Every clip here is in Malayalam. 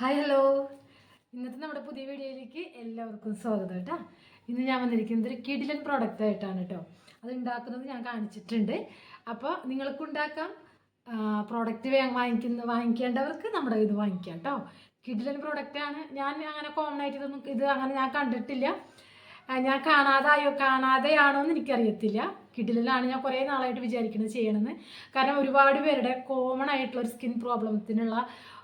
ഹായ് ഹലോ ഇന്നത്തെ നമ്മുടെ പുതിയ വീഡിയോയിലേക്ക് എല്ലാവർക്കും സ്വാഗതം കേട്ടോ. ഇന്ന് ഞാൻ വന്നിരിക്കുന്നത് ഒരു കിഡിലൻ പ്രോഡക്റ്റ് ആയിട്ടാണ് കേട്ടോ. അത് ഉണ്ടാക്കുന്നത് ഞാൻ കാണിച്ചിട്ടുണ്ട്. അപ്പോൾ നിങ്ങൾക്ക് ഉണ്ടാക്കാം. പ്രോഡക്റ്റ് വാങ്ങിക്കുന്ന വാങ്ങിക്കേണ്ടവർക്ക് നമ്മുടെ ഇത് വാങ്ങിക്കാം കേട്ടോ. കിഡിലൻ ആണ്. ഞാൻ അങ്ങനെ കോമൺ ആയിട്ട് ഇതൊന്നും ഇത് അങ്ങനെ ഞാൻ കണ്ടിട്ടില്ല. ഞാൻ കാണാതായോ കാണാതെയാണോ എന്ന് എനിക്കറിയത്തില്ല. കിഡിലാണ് ഞാൻ കുറേ നാളായിട്ട് വിചാരിക്കുന്നത് ചെയ്യണമെന്ന് കാരണം ഒരുപാട് പേരുടെ കോമൺ ആയിട്ടുള്ള ഒരു സ്കിൻ പ്രോബ്ലത്തിനുള്ള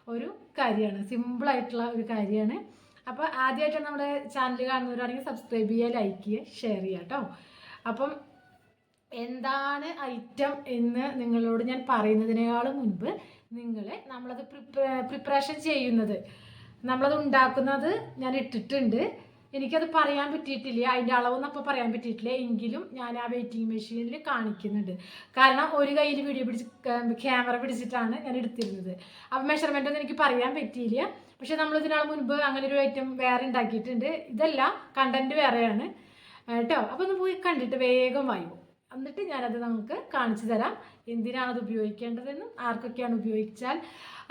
ഒരു കാര്യമാണ്. സിമ്പിളായിട്ടുള്ള ഒരു കാര്യമാണ്. അപ്പോൾ ആദ്യമായിട്ട് നമ്മുടെ ചാനൽ കാണുന്നവരാണെങ്കിൽ സബ്സ്ക്രൈബ് ചെയ്യുക ലൈക്ക് ചെയ്യുക ഷെയർ ചെയ്യുക കേട്ടോ അപ്പം എന്താണ് ഐറ്റം എന്ന് നിങ്ങളോട് ഞാൻ പറയുന്നതിനേക്കാളും മുൻപ് നിങ്ങൾ നമ്മളത് പ്രിപ്പറേഷൻ ചെയ്യുന്നത്. നമ്മളത് ഉണ്ടാക്കുന്നത് ഞാൻ ഇട്ടിട്ടുണ്ട്. എനിക്കത് പറയാൻ പറ്റിയിട്ടില്ല. അതിന്റെ അളവൊന്നും പറയാൻ പറ്റിയിട്ടില്ല. എങ്കിലും ഞാൻ ആ വെയിറ്റിംഗ് മെഷീനിൽ കാണിക്കുന്നുണ്ട്. കാരണം ഒരു കയ്യിൽ വീഡിയോ പിടിച്ച് ക്യാമറ പിടിച്ചിട്ടാണ് ഞാൻ എടുത്തിരുന്നത്. അപ്പോൾ മെഷർമെന്റ് ഒന്നും എനിക്ക് പറയാൻ പറ്റിയില്ല. പക്ഷേ നമ്മൾ ഇതിനാൾ മുൻപ് അങ്ങനെ ഒരു ഐറ്റം വേറെ ഉണ്ടാക്കിയിട്ടുണ്ട്. ഇതല്ല കണ്ടന്റ് വേറെയാണ്. കേട്ടോ അപ്പോൾ ഒന്ന് പോയി കണ്ടിട്ട് വേഗം വായു. എന്നിട്ട് ഞാനത് നമുക്ക് കാണിച്ചു തരാം. എന്തിനാണ് അത് ഉപയോഗിക്കേണ്ടതെന്നും ആർക്കൊക്കെയാണ് ഉപയോഗിച്ചാൽ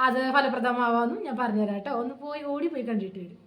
അത് ഫലപ്രദമാവാമെന്നും ഞാൻ പറഞ്ഞുതരാം കേട്ടോ ഒന്ന് പോയി ഓടി പോയി കണ്ടിട്ട് വരും.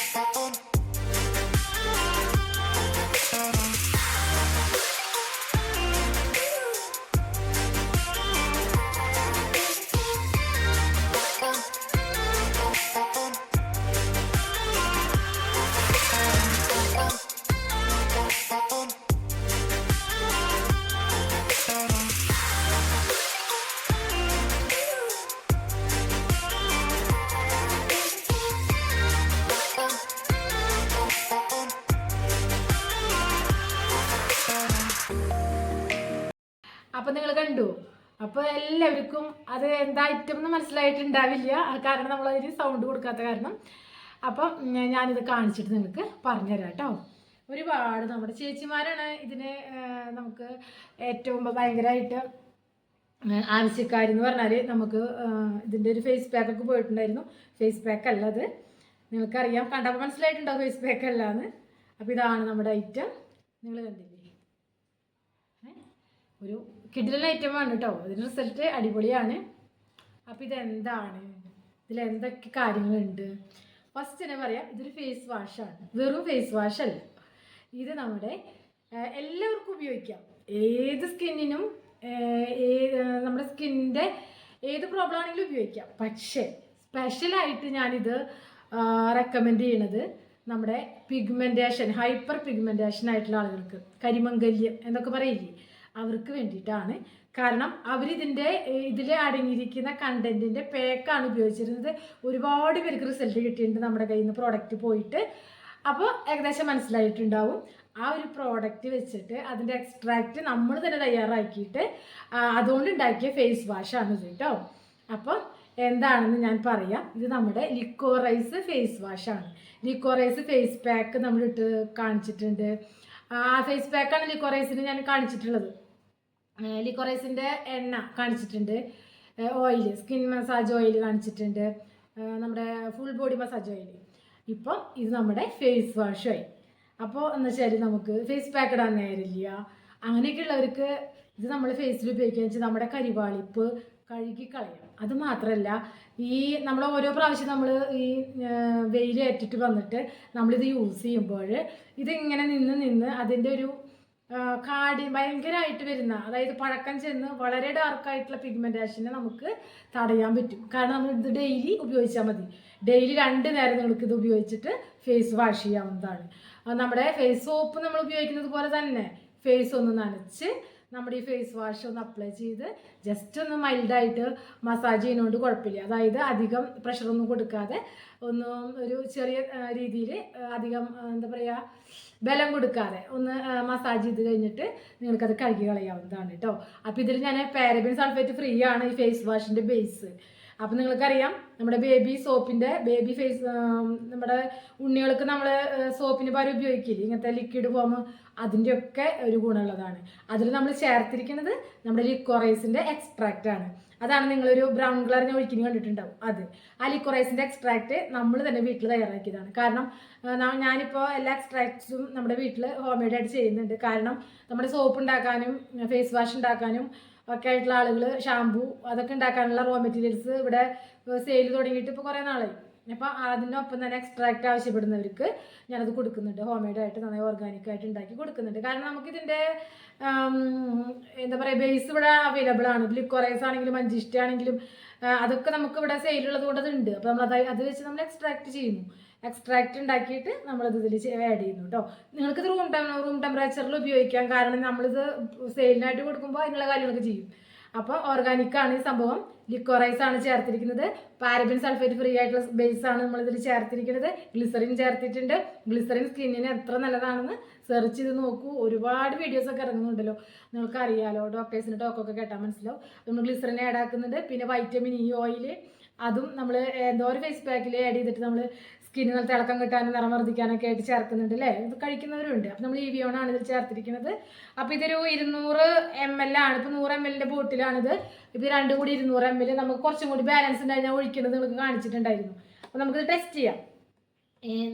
Yes. അപ്പം നിങ്ങൾ കണ്ടു. അപ്പോൾ എല്ലാവർക്കും അത് എന്താ ഐറ്റം എന്ന് മനസ്സിലായിട്ടുണ്ടാവില്ല. കാരണം നമ്മൾ അതിന് സൗണ്ട് കൊടുക്കാത്ത കാരണം. അപ്പം ഞാനിത് കാണിച്ചിട്ട് നിങ്ങൾക്ക് പറഞ്ഞുതരാം കേട്ടോ. ഒരുപാട് നമ്മുടെ ചേച്ചിമാരാണ് ഇതിന് നമുക്ക് ഏറ്റവും ഭയങ്കരമായിട്ട് ആവശ്യക്കാരെന്ന് പറഞ്ഞാൽ നമുക്ക് ഇതിന്റെ ഒരു ഫേസ് പാക്കൊക്കെ പോയിട്ടുണ്ടായിരുന്നു. ഫേസ് പാക്ക് അല്ല അത്. നിങ്ങൾക്കറിയാം. കണ്ടപ്പോൾ മനസ്സിലായിട്ടുണ്ടോ ഫേസ് പാക്ക് അല്ല എന്ന് അപ്പോൾ ഇതാണ് നമ്മുടെ ഐറ്റം നിങ്ങൾ കണ്ടില്ലേ? ഒരു കിഡിലൻ ആണ് കേട്ടോ ഇതിന്റെ റിസൾട്ട് അടിപൊളിയാണ്. അപ്പോൾ ഇതെന്താണ്? ഇതിൽ എന്തൊക്കെ കാര്യങ്ങളുണ്ട്? ഫസ്റ്റ് തന്നെ പറയാം ഇതൊരു ഫേസ് വാഷാണ് വെറും ഫേസ് വാഷല്ല ഇത് നമ്മുടെ എല്ലാവർക്കും ഉപയോഗിക്കാം. ഏത് സ്കിന്നിനും ഏത് നമ്മുടെ സ്കിന്നിന്റെ ഏത് പ്രോബ്ലം ആണെങ്കിലും ഉപയോഗിക്കാം. പക്ഷേ സ്പെഷ്യലായിട്ട് ഞാനിത് റെക്കമെൻഡ് ചെയ്യണത് നമ്മുടെ പിഗ്മെന്റേഷൻ ഹൈപ്പർ പിഗ്മെന്റേഷൻ ആയിട്ടുള്ള ആളുകൾക്ക്. കരിമംഗല്യം എന്നൊക്കെ പറയില്ലേ? അവർക്ക് വേണ്ടിയിട്ടാണ്. കാരണം അവരിതിന്റെ ഇതിൽ അടങ്ങിയിരിക്കുന്ന കണ്ടന്റിന്റെ പേക്കാണ് ഉപയോഗിച്ചിരുന്നത്. ഒരുപാട് പേർക്ക് റിസൾട്ട് കിട്ടിയിട്ടുണ്ട് നമ്മുടെ കയ്യിൽ നിന്ന് പ്രോഡക്റ്റ് പോയിട്ട്. അപ്പോൾ ഏകദേശം മനസ്സിലായിട്ടുണ്ടാവും. ആ ഒരു പ്രോഡക്റ്റ് വെച്ചിട്ട് അതിന്റെ എക്സ്ട്രാക്റ്റ് നമ്മൾ തന്നെ തയ്യാറാക്കിയിട്ട് അതുകൊണ്ട് ഉണ്ടാക്കിയ ഫേസ് വാഷാണ് ഇത് കേട്ടോ. അപ്പോൾ എന്താണെന്ന് ഞാൻ പറയാം. ഇത് നമ്മുടെ ലിക്കോറൈസ് ഫേസ് വാഷാണ് ലിക്കോറൈസ് ഫേസ് പാക്ക് നമ്മളിട്ട് കാണിച്ചിട്ടുണ്ട്. ആ ഫേസ് പാക്കാണ് ലിക്കോറൈസിന് ഞാൻ കാണിച്ചിട്ടുള്ളത്. ലിക്കോറൈസിന്റെ എണ്ണ കാണിച്ചിട്ടുണ്ട്. ഓയിൽ സ്കിൻ മസാജ് ഓയിൽ കാണിച്ചിട്ടുണ്ട്. നമ്മുടെ ഫുൾ ബോഡി മസാജ് ഓയിൽ ഇപ്പം ഇത് നമ്മുടെ ഫേസ് വാഷായി അപ്പോൾ എന്ന് വെച്ചാൽ നമുക്ക് ഫേസ് പാക്ക് ഇടാൻ നേരില്ല അങ്ങനെയൊക്കെ ഉള്ളവർക്ക് ഇത് നമ്മൾ ഫേസിൽ ഉപയോഗിക്കുക വെച്ചാൽ നമ്മുടെ കരിവാളിപ്പ് കഴുകി കളയാം. അത് മാത്രമല്ല ഈ നമ്മൾ ഓരോ പ്രാവശ്യം നമ്മൾ ഈ വെയിലേറ്റിട്ട് വന്നിട്ട് നമ്മളിത് യൂസ് ചെയ്യുമ്പോൾ ഇതിങ്ങനെ നിന്ന് നിന്ന് അതിന്റെ ഒരു കാടി ഭയങ്കരമായിട്ട് വരുന്ന അതായത് പഴക്കം ചെന്ന് വളരെ ഡാർക്കായിട്ടുള്ള പിഗ്മെന്റേഷനെ നമുക്ക് തടയാൻ പറ്റും. കാരണം നമ്മൾ ഇത് ഡെയിലി ഉപയോഗിച്ചാൽ മതി. ഡെയിലി രണ്ട് നേരം നിങ്ങൾക്ക് ഇത് ഉപയോഗിച്ചിട്ട് ഫേസ് വാഷ് ചെയ്യാവുന്നതാണ്. നമ്മുടെ ഫേസ് സോപ്പ് നമ്മൾ ഉപയോഗിക്കുന്നത് പോലെ തന്നെ ഫേസ് ഒന്ന് നനച്ച് നമ്മുടെ ഈ ഫേസ് വാഷ് ഒന്ന് അപ്ലൈ ചെയ്ത് ജസ്റ്റ് ഒന്ന് മൈൽഡായിട്ട് മസാജ് ചെയ്യുന്നതുകൊണ്ട് കുഴപ്പമില്ല. അതായത് അധികം പ്രഷറൊന്നും കൊടുക്കാതെ ഒന്ന് ഒരു ചെറിയ രീതിയിൽ അധികം എന്താ പറയുക ബലം കൊടുക്കാതെ ഒന്ന് മസാജ് ചെയ്ത് കഴിഞ്ഞിട്ട് നിങ്ങൾക്കത് കഴുകി കളയാവുന്നതാണ് കേട്ടോ അപ്പോൾ ഇതിൽ ഞാൻ പാരബിൻ സൾഫേറ്റ് ഫ്രീ ആണ് ഈ ഫേസ് വാഷിന്റെ ബേസ് അപ്പം നിങ്ങൾക്കറിയാം നമ്മുടെ ബേബി സോപ്പിന്റെ ബേബി ഫേസ് നമ്മുടെ ഉണ്ണികൾക്ക് നമ്മൾ സോപ്പിന് പകരം ഉപയോഗിക്കില്ല? ഇങ്ങനത്തെ ലിക്വിഡ് ഫോം അതിന്റെയൊക്കെ ഒരു ഗുണമുള്ളതാണ്. അതിൽ നമ്മൾ ചേർത്തിരിക്കുന്നത് നമ്മുടെ ലിക്വറൈസിന്റെ എക്സ്ട്രാക്റ്റാണ് അതാണ് നിങ്ങളൊരു ബ്രൗൺ കളർ ഞാൻ ഒഴിക്കുന്ന കണ്ടിട്ടുണ്ടാവും. അത് ആ ലിക്വറൈസിന്റെ എക്സ്ട്രാക്റ്റ് നമ്മൾ തന്നെ വീട്ടിൽ തയ്യാറാക്കിയതാണ്. കാരണം ഞാനിപ്പോൾ എല്ലാ എക്സ്ട്രാക്ട്സും നമ്മുടെ വീട്ടിൽ ഹോം ആയിട്ട് ചെയ്യുന്നുണ്ട്. കാരണം നമ്മുടെ സോപ്പ് ഉണ്ടാക്കാനും ഫേസ് വാഷ് ഉണ്ടാക്കാനും ഒക്കെ ആയിട്ടുള്ള ആളുകൾ ഷാമ്പു അതൊക്കെ ഉണ്ടാക്കാനുള്ള റോ മെറ്റീരിയൽസ് ഇവിടെ സെയിൽ തുടങ്ങിയിട്ട് ഇപ്പോൾ കുറേ നാളായി. അപ്പോൾ അതിനൊപ്പം തന്നെ എക്സ്ട്രാക്റ്റ് ആവശ്യപ്പെടുന്നവർക്ക് ഞാനത് കൊടുക്കുന്നുണ്ട്. ഹോം ആയിട്ട് നന്നായി ഓർഗാനിക് ആയിട്ട് ഉണ്ടാക്കി കൊടുക്കുന്നുണ്ട്. കാരണം നമുക്കിതിന്റെ എന്താ പറയുക ബേസ് ഇവിടെ അവൈലബിൾ ആണ്. ലിക്കോറൈസ് ആണെങ്കിലും മഞ്ചിഷ്ട ആണെങ്കിലും അതൊക്കെ നമുക്ക് ഇവിടെ സെയിലുള്ളത് കൊണ്ട് അതുണ്ട് അപ്പോൾ നമ്മൾ അത് അത് വെച്ച് നമ്മൾ എക്സ്ട്രാക്ട് ചെയ്യുന്നു. എക്സ്ട്രാക്ട് ഉണ്ടാക്കിയിട്ട് നമ്മളത് ഇതിൽ ആഡ് ചെയ്യുന്നു കേട്ടോ നിങ്ങൾക്കിത് റൂം ടെം റൂം ടെമ്പറേച്ചറിൽ ഉപയോഗിക്കാം. കാരണം നമ്മളിത് സെയിലിനായിട്ട് കൊടുക്കുമ്പോൾ അതിനുള്ള കാര്യങ്ങളൊക്കെ ചെയ്യും. അപ്പോൾ ഓർഗാനിക് ആണ് ഈ സംഭവം. ലിക്വറൈസ് ആണ് ചേർത്തിരിക്കുന്നത്. പാരബിൻ സൾഫേറ്റ് ഫ്രീ ആയിട്ടുള്ള ബേസ് ആണ് നമ്മളിതിൽ ചേർത്തിരിക്കുന്നത്. ഗ്ലിസറിൻ ചേർത്തിട്ടുണ്ട്. ഗ്ലിസറിൻ സ്കിന്നിന് എത്ര നല്ലതാണെന്ന് സെർച്ച് ചെയ്ത് നോക്കൂ. ഒരുപാട് വീഡിയോസ് ഒക്കെ ഇറങ്ങുന്നുണ്ടല്ലോ. നിങ്ങൾക്ക് അറിയാലോ ഡോക്ടേഴ്സിന്റെ ടോക്കൊക്കെ കേട്ടാൽ മനസ്സിലാവും. നമ്മൾ ഗ്ലിസറിൻ ആഡ് ആക്കുന്നുണ്ട്. പിന്നെ വൈറ്റമിൻ ഇ ഓയിൽ അതും നമ്മൾ എന്തോ ഒരു ഫേസ് പാക്കിൽ ആഡ് ചെയ്തിട്ട് നമ്മൾ സ്കിന്നിന് നല്ല തിളക്കം കിട്ടാനും നിറം വർദ്ധിക്കാനൊക്കെ ആയിട്ട് ചേർക്കുന്നുണ്ട് അല്ലേ ഇത് കഴിക്കുന്നവരുണ്ട്. അപ്പം നമ്മൾ ഇവിയോൺ ആണ് ഇതിൽ ചേർത്തിരിക്കുന്നത്. അപ്പോൾ ഇതൊരു ഇരുന്നൂറ് എം എൽ ആണ്. ഇപ്പോൾ നൂറ് എം എല്ലിന്റെ ബോട്ടിലാണിത് ഇത് രണ്ടും കൂടി ഇരുന്നൂറ് എം എൽ നമുക്ക് കുറച്ചും കൂടി ബാലൻസ് ഉണ്ടായി ഞാൻ ഒഴിക്കുന്നത് നിങ്ങൾക്ക് കാണിച്ചിട്ടുണ്ടായിരുന്നു. അപ്പോൾ നമുക്കിത് ടെസ്റ്റ് ചെയ്യാം.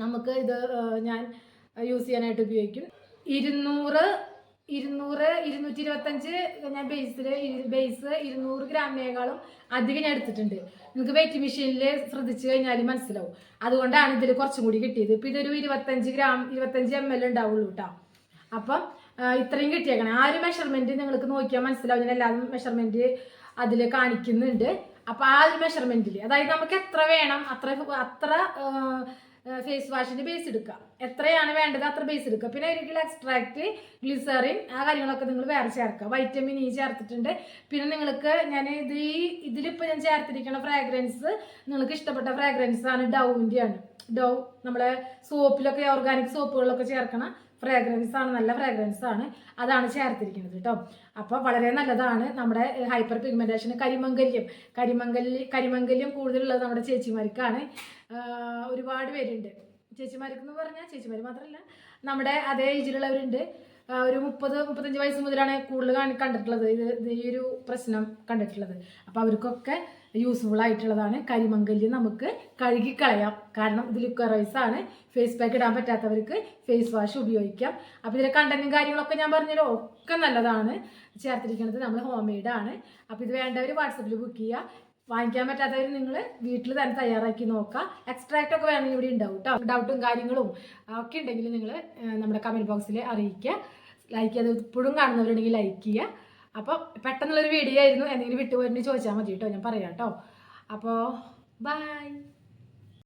നമുക്ക് ഇത് ഞാൻ യൂസ് ചെയ്യാനായിട്ട് ഉപയോഗിക്കും. ഇരുന്നൂറ് ഇരുന്നൂറ് ഇരുന്നൂറ്റി ഇരുപത്തഞ്ച് ഞാൻ ബേസിൽ ബേസ് ഇരുന്നൂറ് ഗ്രാമിനേക്കാളും അധികം ഞാൻ എടുത്തിട്ടുണ്ട്. നിങ്ങൾക്ക് വെയിറ്റ് മെഷീനിൽ ശ്രദ്ധിച്ചു കഴിഞ്ഞാൽ മനസ്സിലാവും. അതുകൊണ്ടാണ് ഇതിൽ കുറച്ചും കൂടി കിട്ടിയത്. ഇപ്പം ഇതൊരു ഇരുപത്തഞ്ച് ഗ്രാം ഇരുപത്തഞ്ച് എം എൽ ഉണ്ടാവുള്ളൂ കേട്ടോ അപ്പം ഇത്രയും കിട്ടിയേക്കണം. ആ ഒരു മെഷർമെന്റ് നിങ്ങൾക്ക് നോക്കിയാൽ മനസ്സിലാവും. ഞാൻ എല്ലാ മെഷർമെന്റ് അതിൽ കാണിക്കുന്നുണ്ട്. അപ്പോൾ ആ ഒരു മെഷർമെന്റിൽ അതായത് നമുക്ക് എത്ര വേണം അത്ര അത്ര ഫേസ് വാഷിന്റെ ബേസ് എടുക്കുക എത്രയാണ് വേണ്ടത് അത്ര ബേസ് എടുക്കുക പിന്നെ ഒരിക്കലും എക്സ്ട്രാക്റ്റ് ഗ്ലിസറിൻ ആ കാര്യങ്ങളൊക്കെ നിങ്ങൾ വേറെ ചേർക്കുക വൈറ്റമിൻ ഇ ചേർത്തിട്ടുണ്ട്. പിന്നെ നിങ്ങൾക്ക് ഞാൻ ഇത് ഈ ഇതിലിപ്പോൾ ഞാൻ ചേർത്തിരിക്കുന്ന ഫ്രാഗ്രൻസ് നിങ്ങൾക്ക് ഇഷ്ടപ്പെട്ട ഫ്രാഗ്രൻസ് ആണ് ഡൗവിന്റെ ആണ് ഡൗ നമ്മളെ സോപ്പിലൊക്കെ ഓർഗാനിക് സോപ്പുകളിലൊക്കെ ചേർക്കണ ഫ്രാഗ്രൻസ് ആണ് നല്ല ഫ്രാഗ്രൻസ് ആണ്. അതാണ് ചേർത്തിരിക്കുന്നത് കേട്ടോ അപ്പോൾ വളരെ നല്ലതാണ് നമ്മുടെ ഹൈപ്പർ പിഗ്മെന്റേഷന് കരിമംഗല്യം കരിമംഗല്യ കരിമംഗല്യം കൂടുതലുള്ളത് നമ്മുടെ ചേച്ചിമാർക്കാണ്. ഒരുപാട് പേരുണ്ട്. ചേച്ചിമാർക്ക് എന്ന് പറഞ്ഞാൽ ചേച്ചിമാർ മാത്രമല്ല നമ്മുടെ അതേ ഏജിലുള്ളവരുണ്ട് ഒരു മുപ്പത് മുപ്പത്തഞ്ച് വയസ്സ് മുതലാണ് കൂടുതൽ കാണി- കണ്ടിട്ടുള്ളത്. ഇത് ഈ ഒരു പ്രശ്നം കണ്ടിട്ടുള്ളത്. അപ്പോൾ അവർക്കൊക്കെ യൂസ്ഫുൾ ആയിട്ടുള്ളതാണ് കരിമംഗല്യം നമുക്ക് കഴുകിക്കളയാം കാരണം ഇത് ലിക്വറൈസ് ആണ്. ഫേസ് പാക്ക് ഇടാൻ പറ്റാത്തവർക്ക് ഫേസ് വാഷ് ഉപയോഗിക്കാം. അപ്പോൾ ഇതിലെ കണ്ടന്റും കാര്യങ്ങളൊക്കെ ഞാൻ പറഞ്ഞല്ലോ. ഒക്കെ നല്ലതാണ്. ചേർത്തിരിക്കുന്നത് നമ്മൾ ഹോം മെയ്ഡ് ആണ്. അപ്പോൾ ഇത് വേണ്ടവർ വാട്സപ്പിൽ ബുക്ക് ചെയ്യുക. വാങ്ങിക്കാൻ പറ്റാത്തവർ നിങ്ങൾ വീട്ടിൽ തന്നെ തയ്യാറാക്കി നോക്കുക എക്സ്ട്രാക്റ്റ് ഒക്കെ വേണമെങ്കിൽ ഇവിടെ ഉണ്ടാവും കേട്ടോ ഡൗട്ടും കാര്യങ്ങളും ഒക്കെ ഉണ്ടെങ്കിൽ നിങ്ങൾ നമ്മുടെ കമന്റ് ബോക്സിൽ അറിയിക്കുക. ലൈക്ക് ചെയ്ത് ഇപ്പോഴും കാണുന്നവരുണ്ടെങ്കിൽ ലൈക്ക് ചെയ്യുക. അപ്പോൾ പെട്ടെന്നുള്ളൊരു വീഡിയോ ആയിരുന്നു. എന്തെങ്കിലും വിട്ടുപോയിട്ടുണ്ടെങ്കിൽ ചോദിച്ചാൽ മതി കേട്ടോ ഞാൻ പറയാം കേട്ടോ അപ്പോൾ ബൈ